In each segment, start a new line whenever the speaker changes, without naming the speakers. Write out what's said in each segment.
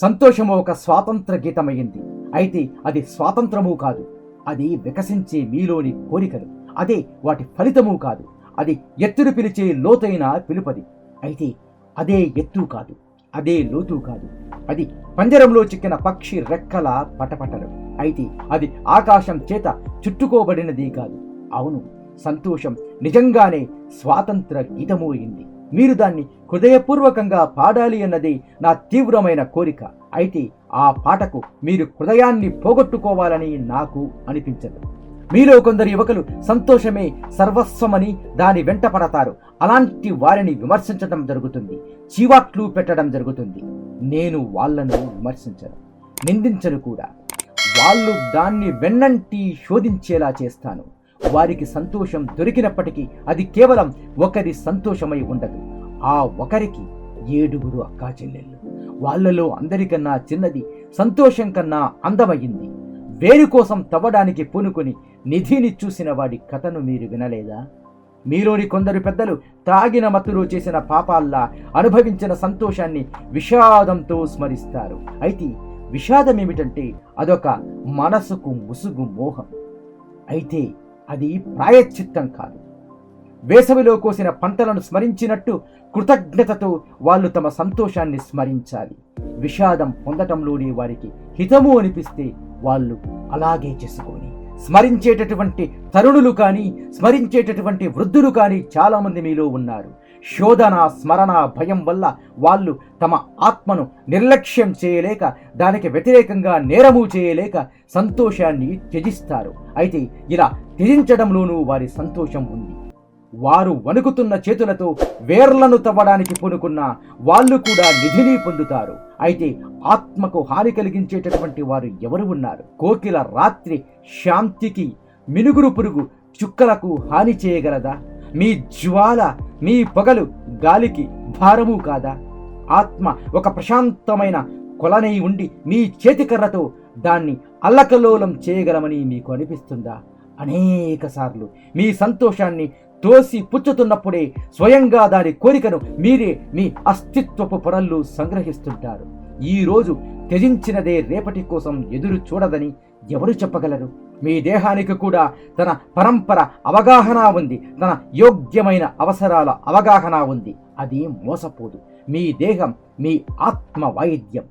సంతోషము ఒక స్వాతంత్ర గీతమైంది అయితే అది స్వాతంత్రము కాదు. అది వికసించే మీలోని కోరికలు. అదే వాటి ఫలితము కాదు. అది ఎత్తును పిలిచే లోతైన పిలుపది. అయితే అదే ఎత్తు కాదు. అదే లోతు కాదు. అది పంజరంలో చిక్కిన పక్షి రెక్కల పటపటలు. అయితే అది ఆకాశం చేత చుట్టుకోబడినది కాదు. అవును సంతోషం నిజంగానే స్వాతంత్ర గీతమూ అయింది. మీరు దాన్ని హృదయపూర్వకంగా పాడాలి అన్నది నా తీవ్రమైన కోరిక. అయితే ఆ పాటకు మీరు హృదయాన్ని పోగొట్టుకోవాలని నాకు అనిపించదు. మీలో కొందరు యువకులు సంతోషమే సర్వస్వమని దాని వెంట పడతారు. అలాంటి వారిని విమర్శించడం జరుగుతుంది. చీవాట్లు పెట్టడం జరుగుతుంది. నేను వాళ్ళను విమర్శించను. నిందించను కూడా. వాళ్ళు దాన్ని వెన్నంటి శోధించేలా చేస్తాను. వారికి సంతోషం దొరికినప్పటికీ అది కేవలం ఒకరి సంతోషమై ఉండదు. ఆ ఒకరికి ఏడుగురు అక్కా చెల్లెళ్ళు. వాళ్ళలో అందరికన్నా చిన్నది సంతోషం కన్నా అందమయ్యింది వేరు కోసం తవ్వడానికి పూనుకుని నిధిని చూసిన వాడి కథను మీరు వినలేదా? మీలోని కొందరు పెద్దలు తాగిన మత్తులో చేసిన పాపాల్లా అనుభవించిన సంతోషాన్ని విషాదంతో స్మరిస్తారు. అయితే విషాదం ఏమిటంటే అదొక మనసుకు ముసుగు మోహం. అయితే అది ప్రాయశ్చిత్తం కాదు. వేసవిలో కోసిన పంటలను స్మరించినట్టు కృతజ్ఞతతో వాళ్ళు తమ సంతోషాన్ని స్మరించాలి. విషాదం పొందటంలోని వారికి హితము అనిపిస్తే వాళ్ళు అలాగే చేసుకోని స్మరించేటటువంటి తరుణులు కానీ స్మరించేటటువంటి వృద్ధులు కానీ చాలామంది మీలో ఉన్నారు. శోధన స్మరణ భయం వల్ల వాళ్ళు తమ ఆత్మను నిర్లక్ష్యం చేయలేక దానికి వ్యతిరేకంగా నేరము చేయలేక సంతోషాన్ని త్యజిస్తారు. అయితే ఇలా త్యజించడంలోనూ వారి సంతోషం ఉంది. వారు వణుకుతున్న చేతులతో వేర్లను తవ్వడానికి పూనుకున్న వాళ్ళు కూడా నిధిని పొందుతారు. అయితే ఆత్మకు హాని కలిగించేటటువంటి వారు ఎవరు ఉన్నారు? కోకిల రాత్రి శాంతికి మినుగురు పురుగు చుక్కలకు హాని చేయగలదా? మీ జ్వాల మీ పొగలు గాలికి భారము కాదా? ఆత్మ ఒక ప్రశాంతమైన కొలనై ఉండి మీ చేతికర్రతో దాన్ని అల్లకలోలం చేయగలమని మీకు అనిపిస్తుందా? అనేకసార్లు మీ సంతోషాన్ని తోసి పుచ్చుతున్నప్పుడే స్వయంగా దాని కోరికను మీరే మీ అస్తిత్వపు పొరల్లో సంగ్రహిస్తుంటారు. ఈ రోజు త్యజించినదే రేపటి కోసం ఎదురు చూడదని ఎవరు చెప్పగలరు? మీ దేహానికి కూడా తన పరంపర అవగాహన ఉంది తన యోగ్యమైన అవసరాల అవగాహన ఉంది. అది మోసపోదు. మీ దేహం మీ ఆత్మ వాయిద్యం.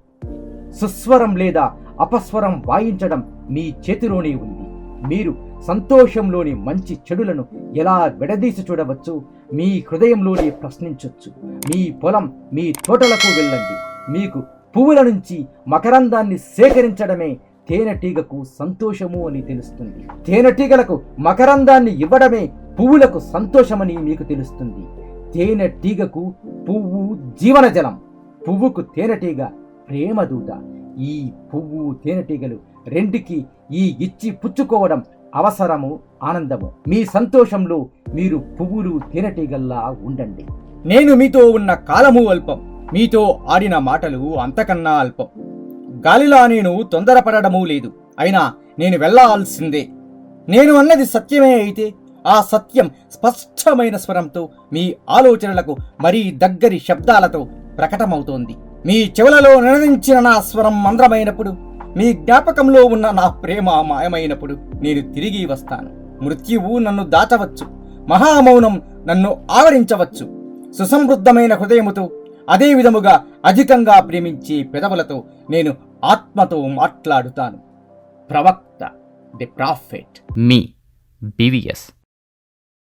సుస్వరం లేదా అపస్వరం వాయించడం మీ చేతిలోనే ఉంది. మీరు సంతోషంలోని మంచి చెడులను ఎలా విడదీసి చూడవచ్చు? మీ హృదయంలోని ప్రశ్నించవచ్చు మీ పొలం మీ తోటలకు వెళ్ళండి. మీకు పువ్వుల నుంచి మకరందాన్ని సేకరించడమే తేనెటీగకు సంతోషము అని తెలుస్తుంది. తేనెటీగలకు మకరందాన్ని ఇవ్వడమే పువ్వులకు సంతోషమని మీకు తెలుస్తుంది. తేనెటీగకు పువ్వు జీవనజలం. పువ్వుకు తేనెటీగ ప్రేమదూత. ఈ పువ్వు తేనెటీగలు రెండికి ఈ ఇచ్చి పుచ్చుకోవడం అవసరము ఆనందము. మీ సంతోషంలో మీరు పువ్వులు తేనెటీగల్లా ఉండండి. నేను మీతో ఉన్న కాలము అల్పం మీతో ఆడిన మాటలు అంతకన్నా అల్పం. గాలిలా నేను తొందరపడడమూ లేదు అయినా నేను వెళ్ళాల్సిందే. నేను అన్నది సత్యమే అయితే ఆ సత్యం స్పష్టమైన స్వరంతో మీ ఆలోచనలకు మరీ దగ్గరి శబ్దాలతో ప్రకటమవుతోంది. మీ చెవులలో నినదించిన నా స్వరం మంద్రమైనప్పుడు మీ జ్ఞాపకంలో ఉన్న నా ప్రేమ మాయమైనప్పుడు నేను తిరిగి వస్తాను. మృత్యువు నన్ను దాచవచ్చు. మహామౌనం నన్ను ఆవరించవచ్చు. సుసమృద్ధమైన హృదయముతో అదే విధముగా అధికంగా ప్రేమించే పెదవులతో నేను ఆత్మతో మాట్లాడుతాను. ప్రవక్త ది ప్రాఫెట్.
Me BVS